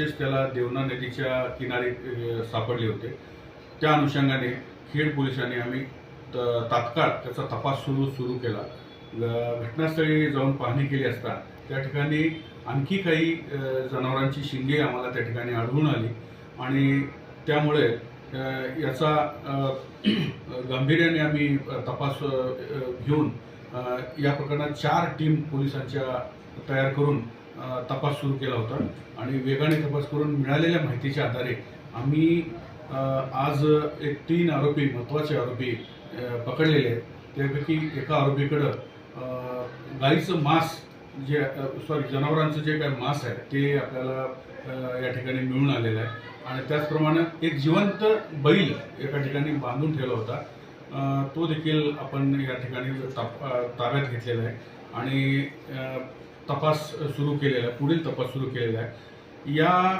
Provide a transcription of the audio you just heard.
विशेष त्याला देवना नदीच्या किनारी सापडले होते. त्या अनुषंगाने खेड पोलिसांनी आम्ही त- तात्काळ त्याचा तपास सुरू सुरू केला. घटनास्थळी जाऊन पाहणी केली असता त्या ठिकाणी आणखी काही जनावरांची शिंगे आम्हाला त्या ठिकाणी आढळून आली आणि त्यामुळे याचा गांभीर्याने आम्ही तपास घेऊन या प्रकरणात चार टीम पोलिसांच्या तयार करून तपास सुरू केला होता आणि वेगाने तपास करून मिळालेल्या माहितीच्या आधारे आम्ही आज एक तीन आरोपी महत्त्वाचे आरोपी पकडलेले आहेत. त्यापैकी एका आरोपीकडं गाईचं मांस जे सॉरी जनावरांचं जे काय मांस आहे ते आपल्याला या ठिकाणी मिळून आलेलं आहे. आणि त्याचप्रमाणे एक जिवंत बैल एका ठिकाणी बांधून ठेवला होता. तो देखील आपण या ठिकाणी ताप ताब्यात घेतलेला आहे. आणि तपास सुरू केलेला आहे पुढील तपास सुरू केलेला आहे. या